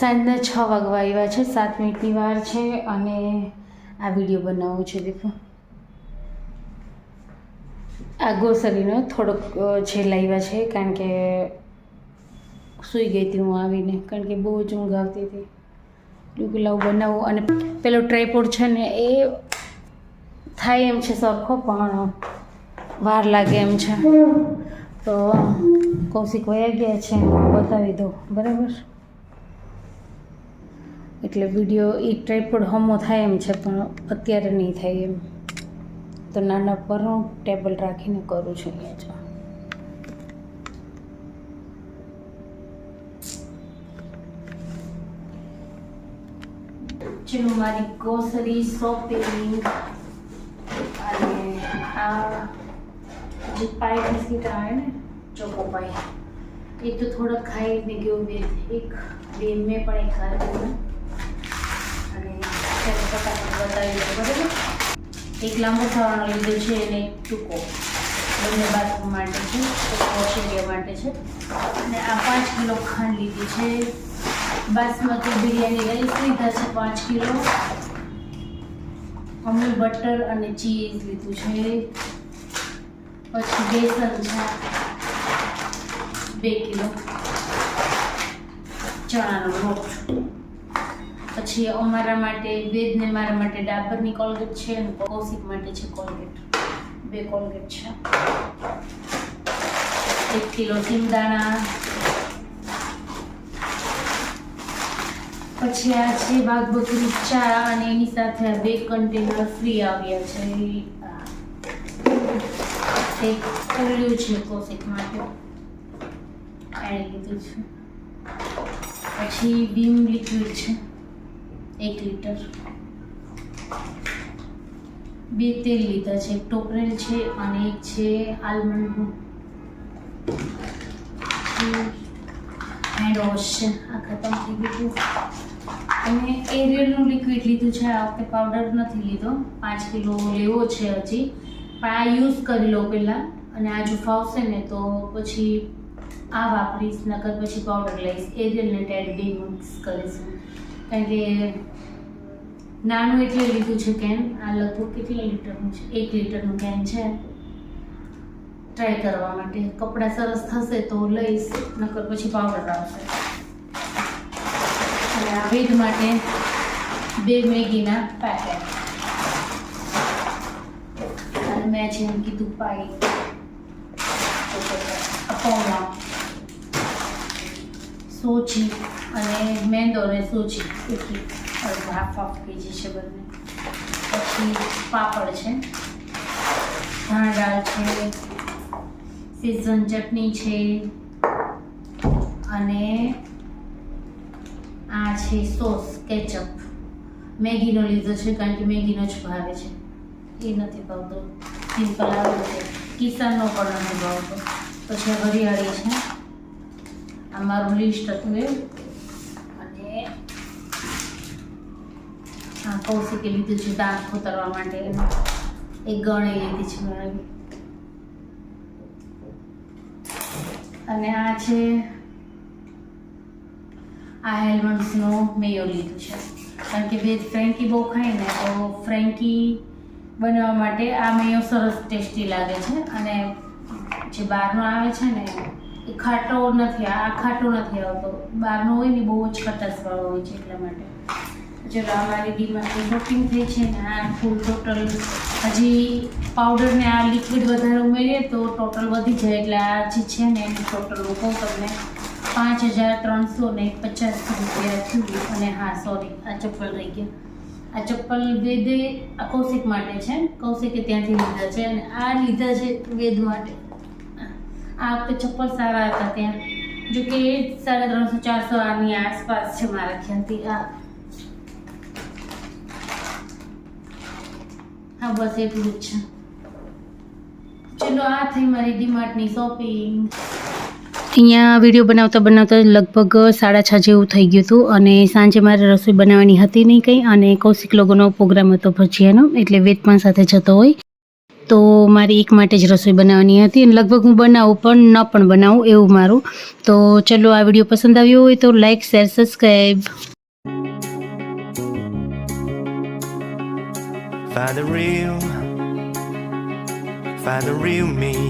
સાંજના છ વાગવા આવ્યા છે, સાત મિનિટની વાર છે અને આ વીડિયો બનાવવો છે, દેખો. આ ગ્રોસરીનો થોડોક છે લાવ્યા છે, કારણ કે સૂઈ ગઈ હતી હું આવીને, કારણ કે બહુ જ ઊંઘ આવતી હતી. લાવું બનાવું અને પેલો ટ્રાયપોડ છે ને એ થાય એમ છે સરખો, પણ વાર લાગે એમ છે. તો કૌશિક વયા ગયા છે, બતાવી દો બરાબર? એટલે વીડિયો એ ટ્રાયપોડ હમો થાય એમ છે, પણ અત્યારે નહીં થાય એમ. તો નાના પર હું ટેબલ રાખીને કરું છું અહીંયા જો ચલો, મારી ગ્રોસરી શોપિંગ અને આ જે પાઈ બિસ્કીટ આવે ને, ચોકો પાઈ એ તો થોડા ખાઈને ગયો બે, એક, બે, મેં પણ એક ખાધું. બતાવી દો બરાબર? એક લાંબો થવાનો લીધો છે અને ટૂંકો. બંને બાથરૂમ માટે છે વોશ માટે છે. અને આ પાંચ કિલો ખાંડ લીધી છે. બાસમતી બિરયાની રાઈસ લીધા છે પાંચ કિલો. અમૂલ બટર અને ચીઝ લીધું છે. પછી બેસન છે, બે કિલો. ચણાનો લોટ. પછી અમારા માટે, વેદને મારા માટે ડાબરની કોલગેટ છે અને કૌશિક માટે છે કોલગેટ. બે કોલગેટ છે. એક કિલો સિંગદાણા પછી આ છે વાઘબકરી ચા અને એની સાથે આ બે કન્ટેનર ફ્રી આવ્યા છે. એક ખુલ્લું છે કોશિક માટે. એણે લીધું છે. પછી બીમ લીધું છે. એક લીટર. બે તેલ લીધા છે. એક ટોપરેલ છે અને એક છે આલમંડનું હેન્ડ વોશ છે. આ ખતમ થઈ ગયું અને એરિયલનું લિક્વિડ લીધું છે. આ વખતે પાવડર નથી લીધો. પાંચ કિલો લેવો છે હજી. પણ આ યુઝ કરી લો પહેલાં. અને આ જો ફાવશે ને તો પછી આ વાપરીશ. નકર પછી પાવડર લઈશ. એરિયલ ને ટેડ બી મિક્સ કરીશું. કારણ કે નાનું એટલે લીધું છે કેન. આ લગભગ કેટલા લીટરનું છે? એક લીટરનું કેન છે. ટ્રાય કરવા માટે. કપડાં સરસ થશે તો લઈશ, નકર પછી પાવડર આવશે. અને આ વેદ માટે બે મેગીના પેકેટ અને મેં છે કીધું, પાઈ. પૌવા સોજી અને મેંદો અને સોજી અડધા હાફ હાફ કેજી છે બંને. પછી પાપડ છે, ધાણા દાળ છે, સિઝન ચટણી છે, અને આ છે સોસ, કેચઅપ. મેગીનો લીધો છે કારણ કે મેગીનો જ ભાવે છે. એ નથી ભાવતો. સિમ્પલ આવે છે. કિસાનનો પણ નથી ભાવતો. પછી હરિયાળી છે. આ મારું લિસ્ટ હતું એ અને આ કૌશિકે લીધું છે દાંત ખોતરવા માટે. એક ગણે લીધી છે મારી. અને આ છે આ હેલ્મન્ડ્સનો મેયો લીધું છે. કારણ કે બે ફ્રેન્કી બહુ ખાય ને, તો ફ્રેન્કી બનાવવા માટે આ મેયો સરસ ટેસ્ટી લાગે છે. અને જે બહારનો આવે છે ને, એ ખાટો નથી, આ ખાટો નથી આવતો. બહારનો હોય ને બહુ જ ખટાશવાળો હોય છે એટલા માટે. ચલો અમારી ડીમાંથી શોપિંગ થઈ છે ને, આ ફૂલ ટોટલ હજી પાવડર ને આ લિક્વિડ વધારે ઉમેરીએ તો ટોટલ વધી જાય, એટલે આ જે છે ને, એનું ટોટલ હું કહું તમને, પાંચ હજાર ત્રણસો ને પચાસ રૂપિયા થયું. અને હા સોરી આ ચપ્પલ રહી ગયા. આ ચપ્પલ વેદે આ કૌશિક માટે છે. કૌશિકે ત્યાંથી લીધા છે અને આ લીધા છે વેદ માટે. આ વખતે ચપ્પલ સારા હતા ત્યાં. જો કે સાડા ત્રણસો ચારસો આની આસપાસ છે મારા ખ્યાલથી. આ હા, બસ એટલું છે. ચલો, આ થઈ મારી ડીમાર્ટની શોપિંગ અહીંયા વીડિયો બનાવતા બનાવતા લગભગ સાડા છ જેવું થઈ ગયું હતું અને સાંજે મારે રસોઈ બનાવવાની હતી નહીં કંઈ અને કૌશિક લોકોનો પ્રોગ્રામ હતો ભજીયાનો, એટલે વેદ પણ સાથે જતો હોય. તો મારી એક માટે જ રસોઈ બનાવવાની હતી અને લગભગ હું બનાવું પણ ન પણ બનાવું એવું મારું. તો ચલો, આ વીડિયો પસંદ આવ્યો હોય તો like share subscribe Find the real, find the real me.